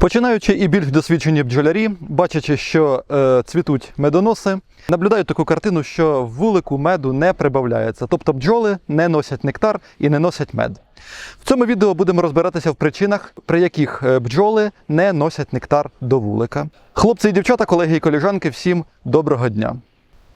Починаючи і більш досвідчені бджолярі, бачачи, що е, цвітуть медоноси, наблюдають таку картину, що вулику меду не прибавляється, тобто бджоли не носять нектар і не носять мед. В цьому відео будемо розбиратися в причинах, при яких е, бджоли не носять нектар до вулика. Хлопці і дівчата, колеги і коліжанки, всім доброго дня.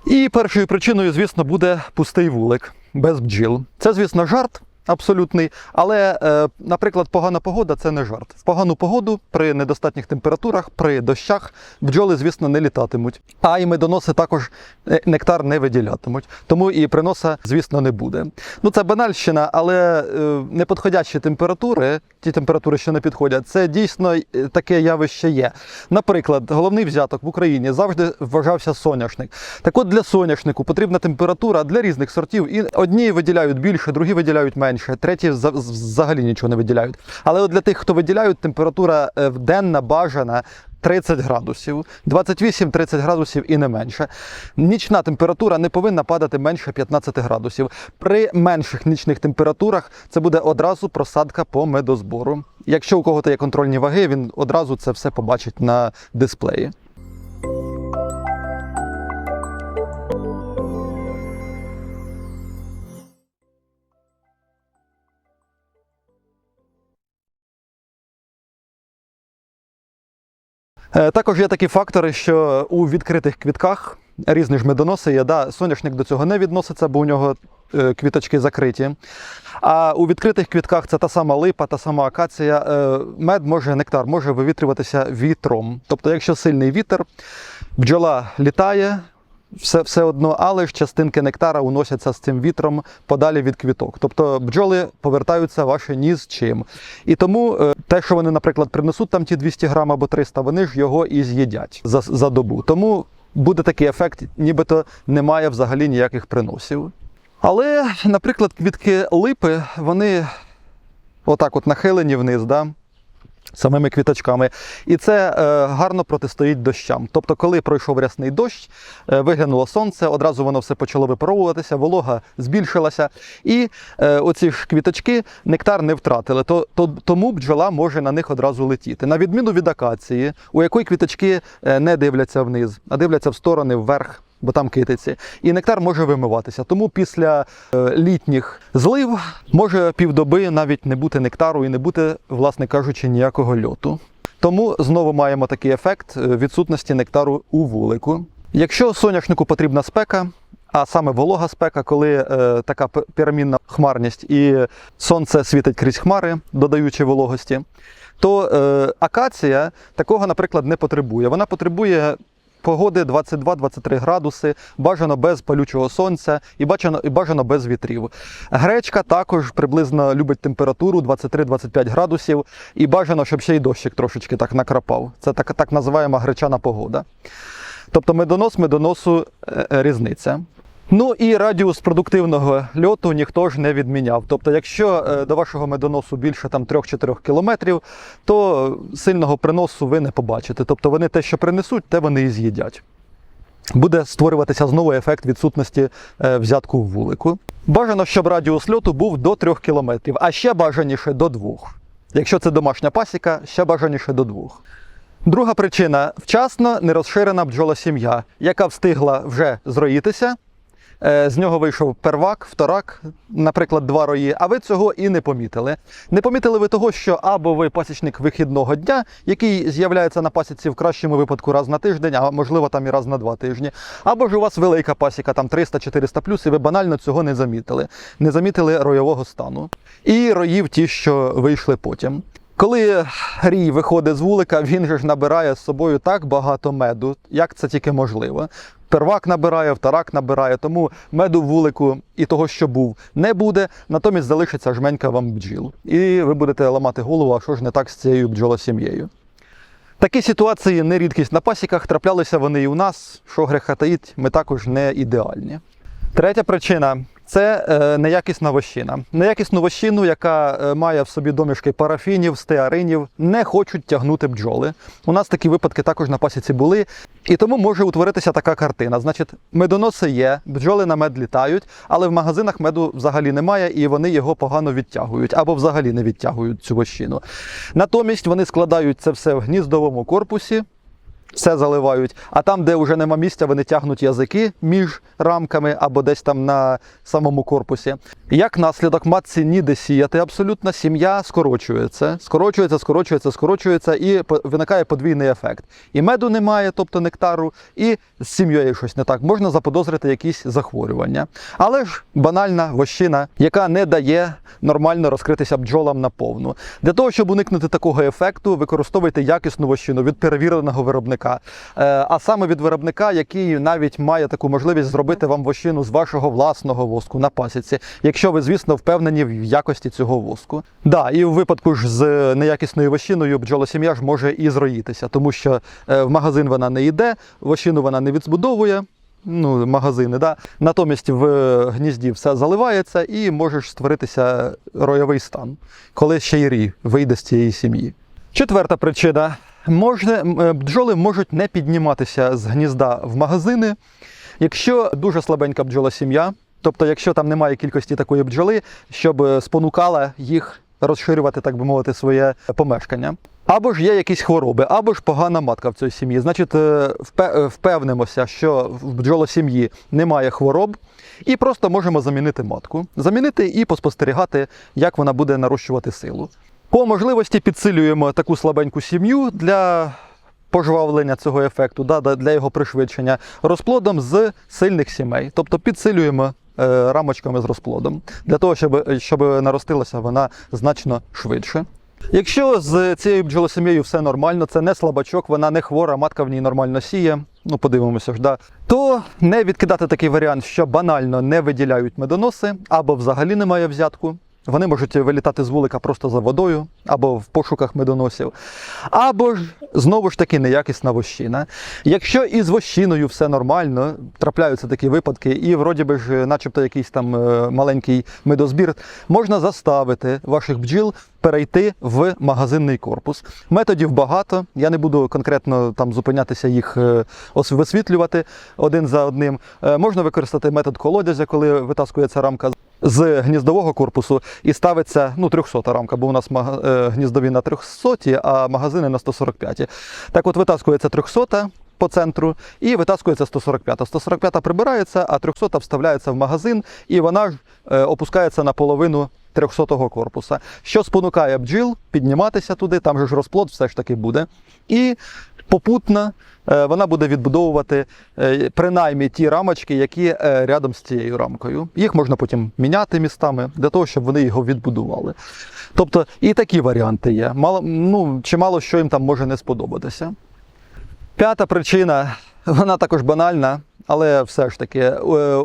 І першою причиною, звісно, буде пустий вулик без бджіл. Це, звісно, жарт. Абсолютний, але, е, наприклад, погана погода це не жарт. В погану погоду при недостатніх температурах, при дощах бджоли, звісно, не літатимуть. А і медоноси також е, нектар не виділятимуть. Тому і приноса, звісно, не буде. Ну це банальщина, але е, неподходящі температури, ті температури, що не підходять, це дійсно таке явище є. Наприклад, головний взяток в Україні завжди вважався соняшник. Так от для соняшнику потрібна температура для різних сортів. І одні виділяють більше, другі виділяють менше, треті за- взагалі нічого не виділяють. Але от для тих, хто виділяють, температура е, денна бажана 30 градусів, 28-30 градусів і не менше. Нічна температура не повинна падати менше 15 градусів. При менших нічних температурах це буде одразу просадка по медозбору. Якщо у кого-то є контрольні ваги, він одразу це все побачить на дисплеї. Також є такі фактори, що у відкритих квітках різні ж медоноси є. Да, соняшник до цього не відноситься, бо у нього е, квіточки закриті. А у відкритих квітках це та сама липа, та сама акація. е, Мед може, нектар може вивітрюватися вітром. Тобто, якщо сильний вітер, бджола літає. Все, все одно, але ж частинки нектара уносяться з цим вітром подалі від квіток. Тобто бджоли повертаються ваші ні з чим. І тому е, те, що вони, наприклад, принесуть там ті 200 грам або 300, вони ж його і з'їдять за, за добу. Тому буде такий ефект, нібито немає взагалі ніяких приносів. Але, наприклад, квітки липи, вони отак от нахилені вниз, да? Самими квіточками. І це е, гарно протистоїть дощам. Тобто, коли пройшов рясний дощ, е, виглянуло сонце, одразу воно все почало випаровуватися, волога збільшилася, і е, оці ж квіточки нектар не втратили. То, то, тому бджола може на них одразу летіти. На відміну від акації, у якої квіточки не дивляться вниз, а дивляться в сторони, вверх. Бо там китиці, і нектар може вимиватися. Тому після е, літніх злив може півдоби навіть не бути нектару і не бути, власне кажучи, ніякого льоту. Тому знову маємо такий ефект е, відсутності нектару у вулику. Якщо соняшнику потрібна спека, а саме волога спека, коли е, така пірамідна хмарність і сонце світить крізь хмари, додаючи вологості, то е, акація такого, наприклад, не потребує. Вона потребує погоди 22-23 градуси, бажано без палючого сонця і бажано, і бажано без вітрів. Гречка також приблизно любить температуру 23-25 градусів, і бажано, щоб ще й дощик трошечки так накрапав. Це так, так називаємо гречана погода. Тобто медонос медоносу е, е, різниця. Ну і радіус продуктивного льоту ніхто ж не відміняв. Тобто, якщо е, до вашого медоносу більше там 3-4 кілометрів, то сильного приносу ви не побачите. Тобто вони те, що принесуть, те вони і з'їдять. Буде створюватися знову ефект відсутності е, взятку в вулику. Бажано, щоб радіус льоту був до 3 кілометрів, а ще бажаніше до 2. Якщо це домашня пасіка, ще бажаніше до 2. Друга причина вчасно не розширена бджолосім'я, яка встигла вже зроїтися. Е, З нього вийшов первак, вторак, наприклад, два рої, а ви цього і не помітили. Не помітили ви того, що або ви пасічник вихідного дня, який з'являється на пасіці в кращому випадку раз на тиждень, а можливо там і раз на два тижні, або ж у вас велика пасіка, там 300-400 плюс, і ви банально цього не замітили. Не замітили ройового стану. І роїв ті, що вийшли потім. Коли рій виходить з вулика, він же ж набирає з собою так багато меду, як це тільки можливо. Первак набирає, вторак набирає, тому меду в вулику і того, що був, не буде, натомість залишиться жменька вам бджіл. І ви будете ламати голову, а що ж не так з цією бджолосім'єю. Такі ситуації не рідкість на пасіках, траплялися вони і у нас, що греха таїть, ми також не ідеальні. Третя причина це е, неякісна вощина. Неякісну вощину, яка е, має в собі домішки парафінів, стеаринів, не хочуть тягнути бджоли. У нас такі випадки також на пасіці були. І тому може утворитися така картина. Значить, медоноси є, бджоли на мед літають, але в магазинах меду взагалі немає, і вони його погано відтягують або взагалі не відтягують цю вощину. Натомість вони складають це все в гніздовому корпусі, все заливають, а там, де вже нема місця, вони тягнуть язики між рамками або десь там на самому корпусі. Як наслідок матці ніде сіяти абсолютно, сім'я скорочується, скорочується, скорочується, скорочується, і виникає подвійний ефект. І меду немає, тобто нектару, і з сім'єю щось не так. Можна заподозрити якісь захворювання. Але ж банальна вощина, яка не дає нормально розкритися бджолам наповну. Для того, щоб уникнути такого ефекту, використовуйте якісну вощину від перевіреного виробника. Е, А саме від виробника, який навіть має таку можливість зробити вам вощину з вашого власного воску на пасіці, якщо ви, звісно, впевнені в якості цього воску. Да, і в випадку ж з неякісною вощиною бджолосім'я ж може і зроїтися, тому що е, в магазин вона не йде, вощину вона не відбудовує. Ну, магазини, да. Натомість в гнізді все заливається і можеш створитися ройовий стан, коли ще й рій вийде з цієї сім'ї. Четверта причина. Може, м, е, бджоли можуть не підніматися з гнізда в магазини, якщо дуже слабенька бджола сім'я, тобто якщо там немає кількості такої бджоли, щоб е, спонукала їх розширювати, так би мовити, своє помешкання. Або ж є якісь хвороби, або ж погана матка в цій сім'ї. Значить, е, впевнимося, що в бджолосім'ї немає хвороб, і просто можемо замінити матку. Замінити і поспостерігати, як вона буде нарощувати силу. По можливості підсилюємо таку слабеньку сім'ю для пожвавлення цього ефекту, для його пришвидшення розплодом з сильних сімей. Тобто підсилюємо е, рамочками з розплодом, для того, щоб, щоб наростилася вона значно швидше. Якщо з цією бджолосім'єю все нормально, це не слабачок, вона не хвора, матка в ній нормально сіє. Ну, подивимося ж, да. То не відкидати такий варіант, що банально не виділяють медоноси, або взагалі немає взятку. Вони можуть вилітати з вулика просто за водою, або в пошуках медоносів, або ж знову ж таки неякісна вощина. Якщо із вощиною все нормально, трапляються такі випадки, і вроді би ж, начебто, якийсь там е, маленький медозбір, можна заставити ваших бджіл перейти в магазинний корпус. Методів багато. Я не буду конкретно там зупинятися їх е, висвітлювати один за одним. Е, Можна використати метод колодязя, коли витаскується рамка з гніздового корпусу і ставиться ну 300 рамка, бо у нас е, гніздові на 300, а магазини на 145. Так от витаскується 300 по центру і витаскується 145. 145 прибирається, а 300 вставляється в магазин, і вона ж е, опускається на половину 300-го корпуса, що спонукає бджіл підніматися туди, там же ж розплод все ж таки буде. І попутно вона буде відбудовувати е, принаймні ті рамочки, які е, рядом з цією рамкою. Їх можна потім міняти містами для того, щоб вони його відбудували. Тобто і такі варіанти є. Мало, ну, чимало що їм там може не сподобатися. П'ята причина, вона також банальна, але все ж таки, е,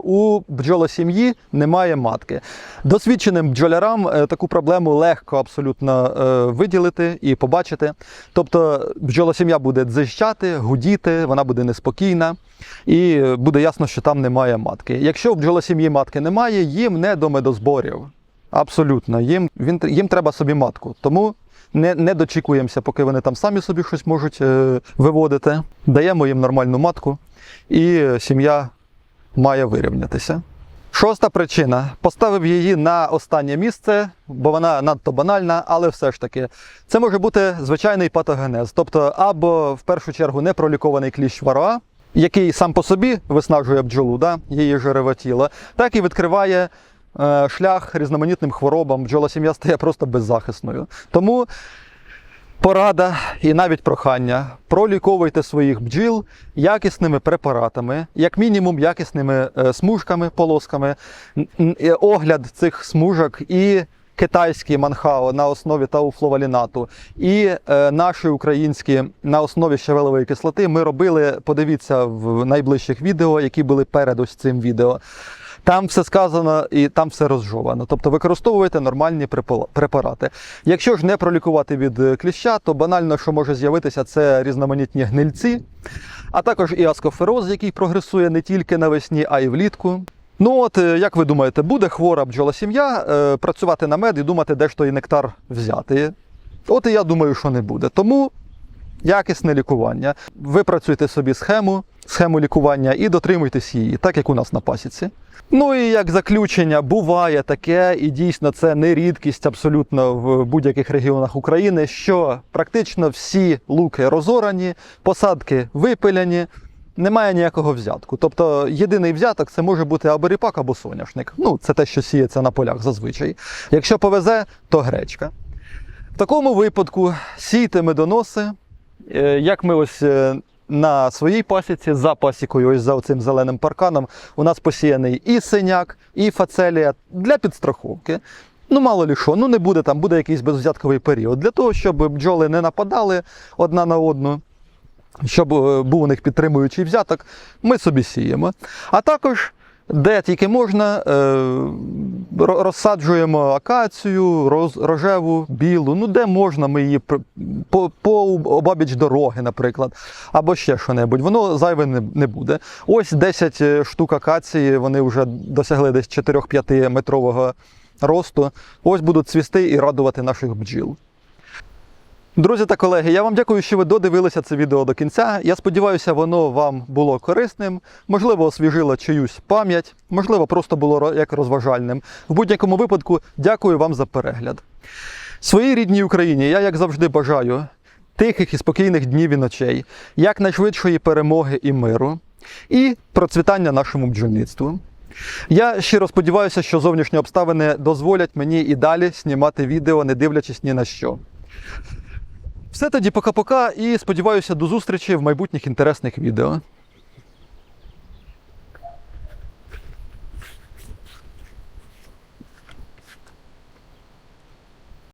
у бджолосім'ї немає матки. Досвідченим бджолярам е, таку проблему легко абсолютно е, виділити і побачити. Тобто бджолосім'я буде дзищати, гудіти, вона буде неспокійна, і буде ясно, що там немає матки. Якщо в бджолосім'ї матки немає, їм не до медозборів. Абсолютно, їм, він, їм треба собі матку. Тому не, не дочікуємося, поки вони там самі собі щось можуть е, виводити. Даємо їм нормальну матку, і сім'я має вирівнятися. Шоста причина. Поставив її на останнє місце, бо вона надто банальна, але все ж таки це може бути звичайний патогенез. Тобто, або в першу чергу непролікований кліщ вароа, який сам по собі виснажує бджолу, да, її жирове тіло, так і відкриває шлях різноманітним хворобам. Бджола сім'я стає просто беззахисною. Тому порада і навіть прохання: проліковуйте своїх бджіл якісними препаратами, як мінімум якісними е, смужками, полосками, е, огляд цих смужок і. Китайські манхао на основі тауфловалінату і е, наші українські на основі щавелевої кислоти ми робили. Подивіться в найближчих відео, які були перед ось цим відео. Там все сказано і там все розжовано. Тобто використовуйте нормальні препарати. Якщо ж не пролікувати від е, кліща, то банально, що може з'явитися, це різноманітні гнильці, а також і аскофероз, який прогресує не тільки навесні, а й влітку. Ну от, е, як ви думаєте, буде хвора бджола-сім'я е, працювати на мед і думати, де ж той нектар взяти? От і я думаю, що не буде. Тому якісне лікування. Ви працюєте собі схему, схему лікування і дотримуйтесь її, так як у нас на пасіці. Ну і як заключення, буває таке, і дійсно це не рідкість абсолютно в будь-яких регіонах України, що практично всі луки розорані, посадки випиляні, немає ніякого взятку. Тобто єдиний взяток це може бути або ріпак, або соняшник. Ну, це те, що сіється на полях зазвичай. Якщо повезе, то гречка. В такому випадку сійте медоноси, як ми ось е, на своїй пасіці, за пасікою, ось за цим зеленим парканом, у нас посіяний і синяк, і фацелія для підстраховки. Ну, мало лі що, ну не буде там, буде якийсь безвзятковий період. Для того, щоб бджоли не нападали одна на одну, щоб е, був у них підтримуючий взяток, ми собі сіємо. А також, де тільки можна, е, розсаджуємо акацію, роз- рожеву, білу. Ну, де можна, ми її по, по обабіч дороги, наприклад, або ще що-небудь. Воно зайве не, не буде. Ось 10 штук акації, вони вже досягли десь 4-5 метрового росту. Ось будуть цвісти і радувати наших бджіл. Друзі та колеги, я вам дякую, що ви додивилися це відео до кінця. Я сподіваюся, воно вам було корисним, можливо, освіжило чиюсь пам'ять, можливо, просто було як розважальним. В будь-якому випадку, дякую вам за перегляд. Своїй рідній Україні я, як завжди, бажаю тихих і спокійних днів і ночей, якнайшвидшої перемоги і миру, і процвітання нашому бджільництву. Я щиро сподіваюся, що зовнішні обставини дозволять мені і далі знімати відео, не дивлячись ні на що. Все тоді пока-пока і сподіваюся до зустрічі в майбутніх інтересних відео.